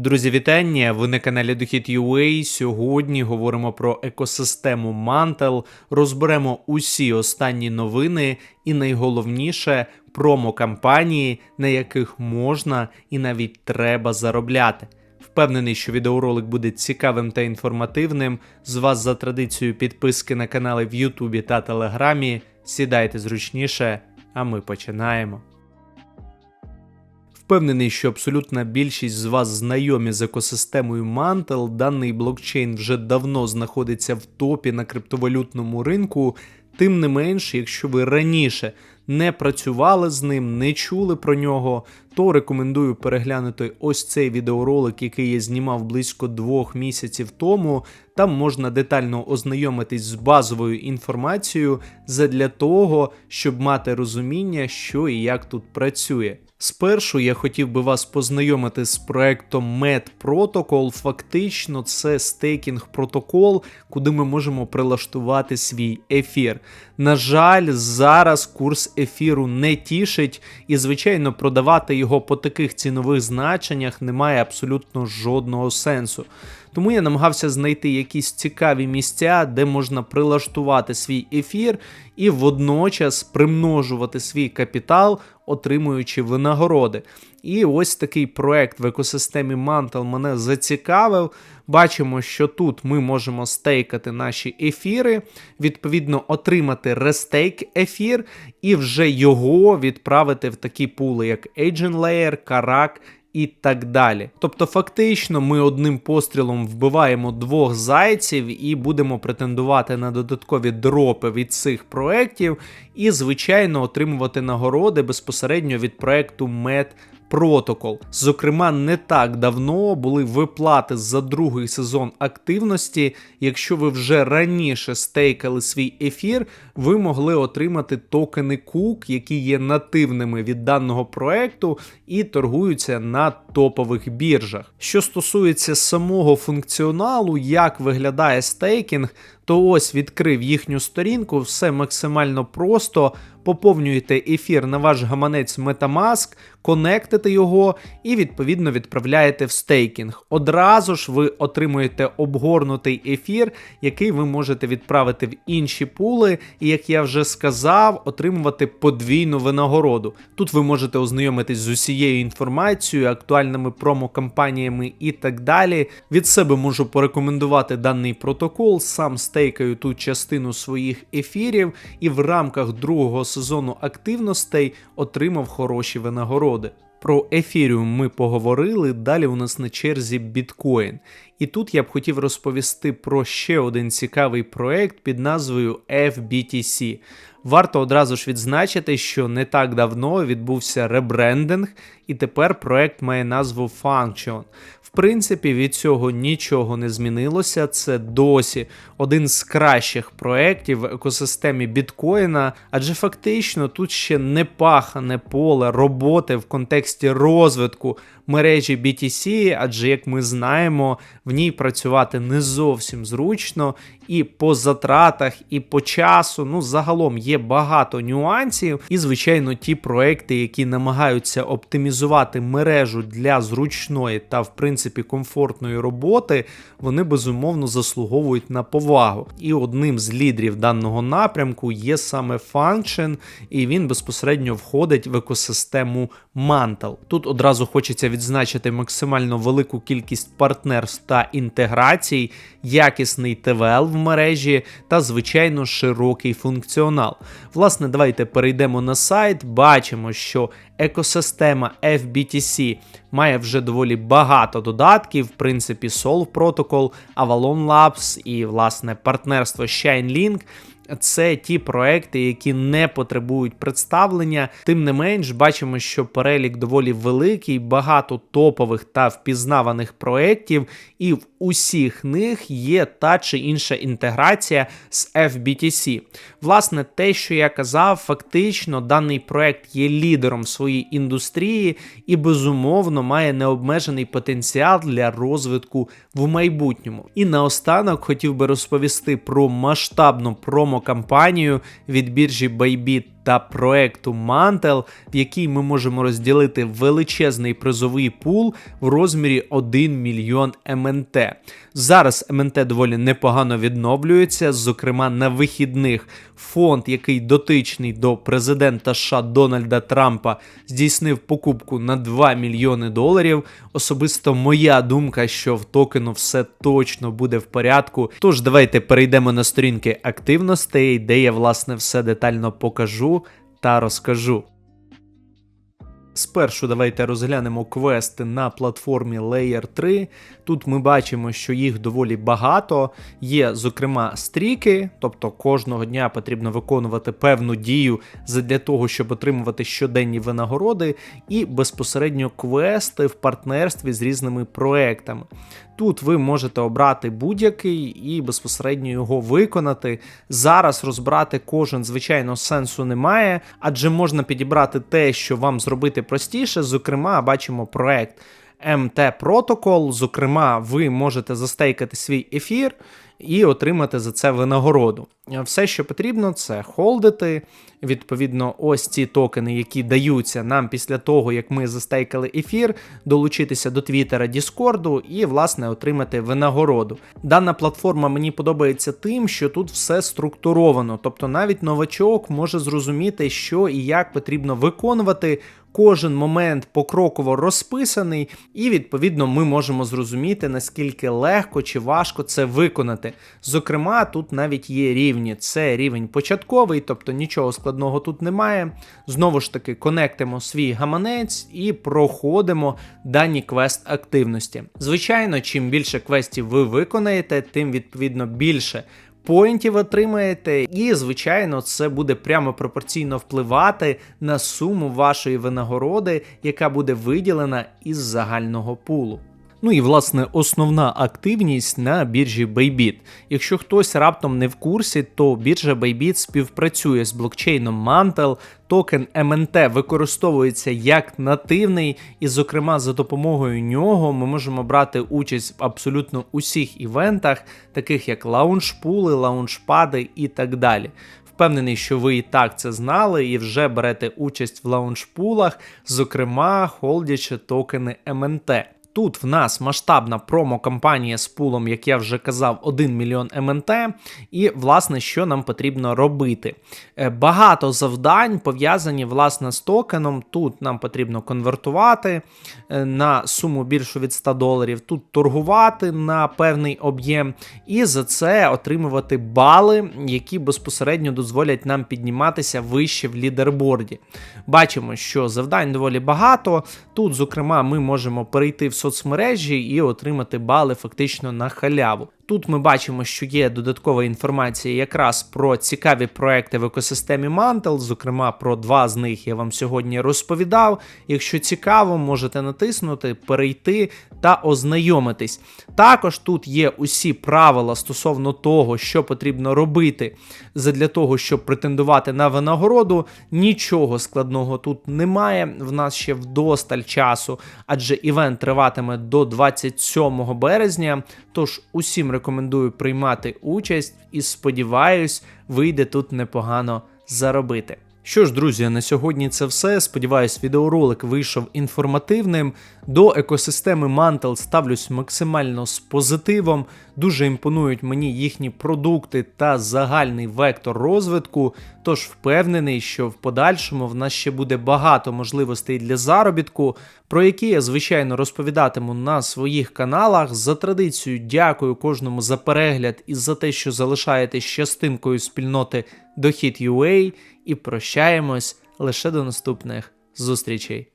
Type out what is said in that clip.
Друзі, вітання! Ви на каналі Дохід.UA. Сьогодні говоримо про екосистему Mantel, розберемо усі останні новини і найголовніше промо-кампанії, на яких можна і навіть треба заробляти. Впевнений, що відеоролик буде цікавим та інформативним. З вас за традицією підписки на канали в Ютубі та Телеграмі. Сідайте зручніше, а ми починаємо. Впевнений, що абсолютна більшість з вас знайомі з екосистемою Mantel. Даний блокчейн вже давно знаходиться в топі на криптовалютному ринку. Тим не менш, якщо ви раніше не працювали з ним, не чули про нього, то рекомендую переглянути ось цей відеоролик, який я знімав близько двох місяців тому. Там можна детально ознайомитись з базовою інформацією задля того, щоб мати розуміння, що і як тут працює. Спершу я хотів би вас познайомити з проектом Med Protocol. Фактично, це стейкінг протокол, куди ми можемо прилаштувати свій ефір. На жаль, зараз курс ефіру не тішить, і, звичайно, продавати його по таких цінових значеннях немає абсолютно жодного сенсу. Тому я намагався знайти якісь цікаві місця, де можна прилаштувати свій ефір і водночас примножувати свій капітал, отримуючи винагороди. І ось такий проект в екосистемі Mantle мене зацікавив. Бачимо, що тут ми можемо стейкати наші ефіри, відповідно, отримати рестейк ефір і вже його відправити в такі пули, як Agent Layer, Karak і так далі. Тобто, фактично, ми одним пострілом вбиваємо двох зайців і будемо претендувати на додаткові дропи від цих проєктів, і, звичайно, отримувати нагороди безпосередньо від проекту Med Протокол. Зокрема, не так давно були виплати за другий сезон активності. Якщо ви вже раніше стейкали свій ефір, ви могли отримати токени Cook, які є нативними від даного проекту і торгуються на топових біржах. Що стосується самого функціоналу, як виглядає стейкінг, то ось відкрив їхню сторінку, все максимально просто. Поповнюєте ефір на ваш гаманець Metamask, конектите його і відповідно відправляєте в стейкінг. Одразу ж ви отримуєте обгорнутий ефір, який ви можете відправити в інші пули, і, як я вже сказав, отримувати подвійну винагороду. Тут ви можете ознайомитись з усією інформацією, актуальними промо-кампаніями і так далі. Від себе можу порекомендувати даний протокол, сам стейкаю тут частину своїх ефірів, і в рамках другого сезону активностей отримав хороші винагороди. Про ефіріум ми поговорили. Далі у нас на черзі біткоін. І тут я б хотів розповісти про ще один цікавий проект під назвою FBTC. Варто одразу ж відзначити, що не так давно відбувся ребрендинг, і тепер проект має назву Function. В принципі, від цього нічого не змінилося. Це досі один з кращих проєктів в екосистемі біткоїна, адже фактично тут ще не пахане поле роботи в контексті розвитку мережі BTC, адже, як ми знаємо, в ній працювати не зовсім зручно, і по затратах, і по часу. Ну, загалом є багато нюансів. І, звичайно, ті проекти, які намагаються оптимізувати мережу для зручної та, в принципі, комфортної роботи, вони безумовно заслуговують на повагу. І одним з лідерів даного напрямку є саме Function, і він безпосередньо входить в екосистему Mantle. Тут одразу хочеться відзначити максимально велику кількість партнерств та інтеграцій, якісний ТВЛ в мережі та, звичайно, широкий функціонал. Власне, давайте перейдемо на сайт, бачимо, що екосистема FBTC має вже доволі багато додатків, в принципі, Solve Protocol, Avalon Labs і, власне, партнерство ShineLink – це ті проекти, які не потребують представлення. Тим не менш, бачимо, що перелік доволі великий, багато топових та впізнаваних проєктів, і в усіх них є та чи інша інтеграція з FBTC. Власне, те, що я казав, фактично даний проект є лідером своєї індустрії і, безумовно, має необмежений потенціал для розвитку в майбутньому. І наостанок хотів би розповісти про масштабну промо кампанію від біржі Bybit та проекту Mantel, в якій ми можемо розділити величезний призовий пул в розмірі 1 мільйон МНТ. Зараз МНТ доволі непогано відновлюється, зокрема на вихідних фонд, який дотичний до президента США Дональда Трампа, здійснив покупку на 2 мільйони доларів. Особисто моя думка, що в токену все точно буде в порядку. Тож давайте перейдемо на сторінки активностей, де я власне все детально покажу та розкажу. Спершу давайте розглянемо квести на платформі Layer 3. Тут ми бачимо, що їх доволі багато. Є, зокрема, стріки, тобто кожного дня потрібно виконувати певну дію для того, щоб отримувати щоденні винагороди, і безпосередньо квести в партнерстві з різними проектами. Тут ви можете обрати будь-який і безпосередньо його виконати. Зараз розбирати кожен, звичайно, сенсу немає, адже можна підібрати те, що вам зробити простіше. Зокрема, бачимо проект МТ Protocol. Зокрема, ви можете застейкати свій ефір і отримати за це винагороду. Все, що потрібно, це холдити. Відповідно, ось ці токени, які даються нам після того, як ми застейкали ефір, долучитися до Твіттера, Діскорду і, власне, отримати винагороду. Дана платформа мені подобається тим, що тут все структуровано, тобто навіть новачок може зрозуміти, що і як потрібно виконувати. Кожен момент покроково розписаний, і відповідно ми можемо зрозуміти, наскільки легко чи важко це виконати. Зокрема, тут навіть є рівні. Це рівень початковий, тобто нічого складного тут немає. Знову ж таки, конектимо свій гаманець і проходимо дані квест активності. Звичайно, чим більше квестів ви виконаєте, тим відповідно більше поінтів отримаєте, і, звичайно, це буде прямо пропорційно впливати на суму вашої винагороди, яка буде виділена із загального пулу. Ну і власне основна активність на біржі Bybit. Якщо хтось раптом не в курсі, то біржа Bybit співпрацює з блокчейном Mantel, токен МНТ використовується як нативний, і, зокрема, за допомогою нього ми можемо брати участь в абсолютно усіх івентах, таких як лаунжпули, лаунжпади і так далі. Впевнений, що ви і так це знали, і вже берете участь в лаунжпулах, зокрема, холдячи токени МНТ. Тут в нас масштабна промо-кампанія з пулом, як я вже казав, 1 мільйон МНТ. І, власне, що нам потрібно робити? Е, багато завдань пов'язані власне з токеном. Тут нам потрібно конвертувати е, на суму більшу від 100 доларів, тут торгувати на певний об'єм, і за це отримувати бали, які безпосередньо дозволять нам підніматися вище в лідерборді. Бачимо, що завдань доволі багато. Тут, зокрема, ми можемо перейти в соцмережі і отримати бали фактично на халяву. Тут ми бачимо, що є додаткова інформація якраз про цікаві проекти в екосистемі Mantle, зокрема про два з них я вам сьогодні розповідав. Якщо цікаво, можете натиснути, перейти та ознайомитись. Також тут є усі правила стосовно того, що потрібно робити для того, щоб претендувати на винагороду. Нічого складного тут немає. В нас ще вдосталь часу, адже івент триватиме до 27 березня. Тож усім рекомендую рекомендую приймати участь і сподіваюсь, вийде тут непогано заробити. Що ж, друзі, на сьогодні це все. Сподіваюсь, відеоролик вийшов інформативним. До екосистеми Mantle ставлюсь максимально з позитивом. Дуже імпонують мені їхні продукти та загальний вектор розвитку. Тож впевнений, що в подальшому в нас ще буде багато можливостей для заробітку, про які я звичайно розповідатиму на своїх каналах. За традицією, дякую кожному за перегляд і за те, що залишаєтесь частинкою спільноти Дохід.ua і прощаємось лише до наступних зустрічей.